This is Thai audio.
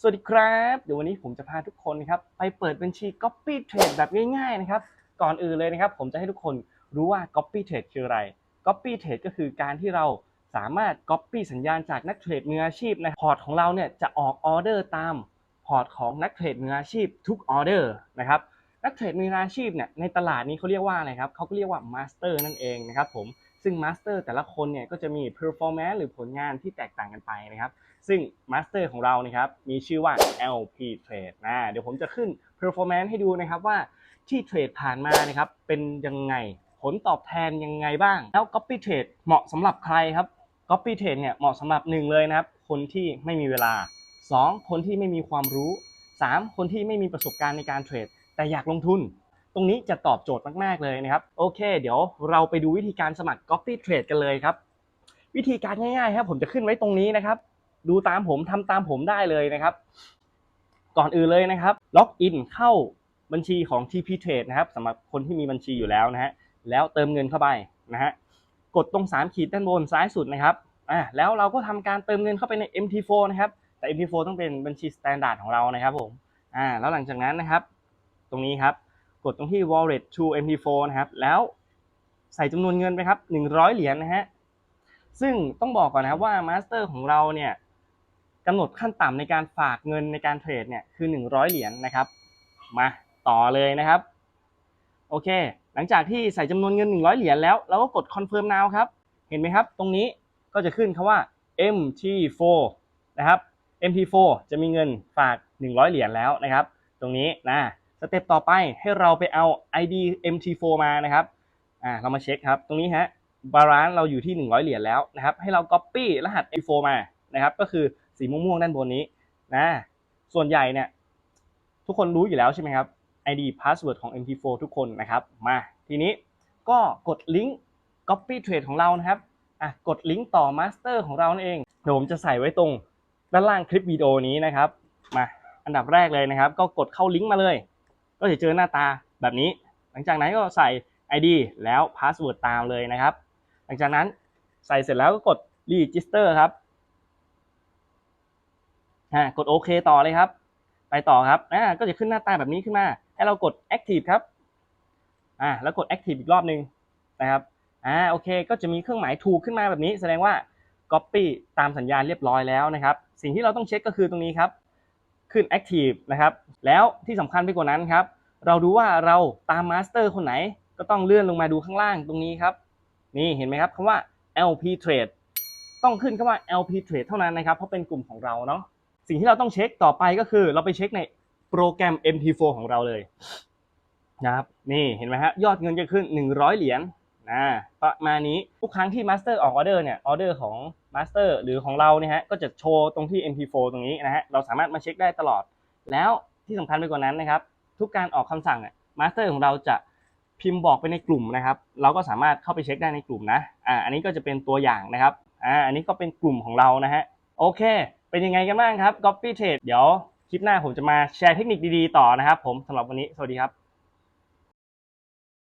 สวัสดีครับ เดี๋ยววันนี้ผมจะพาทุกคนครับไปเปิดบัญชี Copy Trade แบบง่ายๆนะครับ ก่อนอื่นเลยนะครับ ผมจะให้ทุกคนรู้ว่า Copy Trade คืออะไร Copy Trade ก็คือการที่เราสามารถ Copy สัญญาณจากนักเทรดมืออาชีพนะพอร์ตของเราเนี่ยจะออกออเดอร์ตามพอร์ตของนักเทรดมืออาชีพทุกออเดอร์นะครับนักเทรดมืออาชีพเนี่ยในตลาดนี้เขาเรียกว่าอะไรครับเขาก็เรียกว่ามาสเตอร์นั่นเองนะครับผม ซึ่งมาสเตอร์แต่ละคนเนี่ยก็จะมี performance หรือผลงานที่แตกต่างกันไปนะครับ ซึ่งมาสเตอร์ของเรานะครับมีชื่อว่า LP Trade นะเดี๋ยวผมจะขึ้น performance ให้ดูนะครับว่าที่เทรดผ่านมานะครับเป็นยังไงผลตอบแทนยังไงบ้าง แล้ว Copy Trade เหมาะสำหรับใครครับ Copy Trade เนี่ยเหมาะสำหรับหนึ่งเลยนะครับ คนที่ไม่มีเวลา 2. คนที่ไม่มีความรู้ 3. คนที่ไม่มีประสบการณ์ในการเทรด แต่อยากลงทุน ตรงนี้จะตอบโจทย์มาก ๆ เลยนะครับ โอเค เดี๋ยวเราไปดูวิธีการสมัคร Copy Trade กันเลยครับ วิธีการง่ายๆครับผมจะขึ้นไว้ตรงนี้นะครับ ดูตามผมทำตามผมได้เลยนะครับ ก่อนอื่นเลยนะครับ ล็อกอินเข้าบัญชีของ TP Trade นะครับสำหรับคนที่มีบัญชีอยู่แล้วนะฮะแล้วเติมเงินเข้าไปนะฮะกดตรง 3 ขีดด้านบนซ้ายสุดนะครับอ่าแล้วเราก็ทำการเติมเงินเข้าไปใน MT4 นะครับแต่ MT4 ต้องเป็นบัญชี standard ของเรานะครับผม อ่า แล้วหลังจากนั้นนะครับ ตรงนี้ครับ กดตรงที่ wallet to MT4 นะครับ แล้วใส่จำนวนเงินไปครับ 100 เหรียญนะฮะ ซึ่งต้องบอกก่อนนะครับว่ามาสเตอร์ของเราเนี่ยกำหนดขั้นต่ำในการฝากเงินในการเทรดเนี่ยคือ 100 เหรียญนะครับ มาต่อเลยนะครับ โอเค หลังจากที่ใส่จำนวนเงิน 100 เหรียญแล้วเราก็กด confirm now ครับ เห็นไหมครับ ตรงนี้ก็จะขึ้นคำว่า MT4 นะครับ MT4 จะมีเงินฝาก 100 เหรียญแล้วนะครับ ตรงนี้นะ สเต็ปต่อไปให้เราไปเอา ID MT4 มานะครับอ่าเรามาเช็คครับตรงนี้ฮะบาลานซ์เราอยู่ที่ 100 เหรียญแล้วนะครับ ให้เรา Copy รหัส MT4 มานะครับ ก็คือสีม่วงๆด้านบนนี้นะส่วนใหญ่เนี่ยทุกคนรู้อยู่แล้วใช่ไหมครับ ID password ของ MT4 ทุกคนนะครับ มาทีนี้ก็กดลิงก์ Copy Trade ของเรานะครับอะกดลิงก์ต่อ Master ของเรานั่นเองเดี๋ยวผมจะใส่ไว้ตรงด้านล่างคลิปวิดีโอนี้นะครับมาอันดับแรกเลยนะครับ ก็กดเข้าลิงก์มาเลย ก็จะเจอหน้าตาแบบนี้ หลังจากนั้นก็ใส่ ID แล้ว password ตามเลยนะครับ หลังจากนั้นใส่เสร็จแล้วก็กด register ครับกดโอเคต่อเลยครับ ไปต่อครับอ่าก็จะขึ้นหน้าตาแบบนี้ขึ้นมา ให้เรากด active ครับอ่าแล้วกด active อีกรอบหนึ่งนะครับอ่าโอเค ก็จะมีเครื่องหมายถูกขึ้นมาแบบนี้ แสดงว่า copy ตามสัญญาณเรียบร้อยแล้วนะครับ สิ่งที่เราต้องเช็คก็คือตรงนี้ครับ ขึ้น active นะครับ แล้วที่สำคัญไปกว่านั้นครับ เราดูว่าเราตาม master คนไหน ก็ต้องเลื่อนลงมาดูข้างล่างตรงนี้ครับ นี่เห็นไหมครับคำว่า LP Trade ต้องขึ้นคำว่า LP Trade เท่านั้นนะครับ เพราะเป็นกลุ่มของเราเนาะ สิ่งที่เราต้องเช็คต่อไปก็คือ เราไปเช็คในโปรแกรม MT4 ของเราเลยนะครับ นี่เห็นไหมฮะยอดเงินจะขึ้น 100 เหรียญ นะประมาณนี้ทุกครั้งที่ Master ออกออเดอร์เนี่ยออเดอร์ของ Master หรือของเราเนี่ยฮะก็จะโชว์ตรงที่ MT4 ตรงนี้นะฮะเราสามารถมาเช็คได้ตลอด แล้วที่สำคัญไปกว่านั้นนะครับ ทุกการออกคำสั่งอะ Master ของเราจะพิมพ์บอกไปในกลุ่มนะครับ เราก็สามารถเข้าไปเช็คได้ในกลุ่มนะอ่าอันนี้ก็จะเป็นตัวอย่างนะครับอ่าอันนี้ก็เป็นกลุ่มของเรานะฮะโอเค เป็นยังไงกันบ้างครับ Copy Trade เดี๋ยวคลิปหน้าผมจะมาแชร์เทคนิคดีๆต่อนะครับ ผมสำหรับวันนี้สวัสดีครับ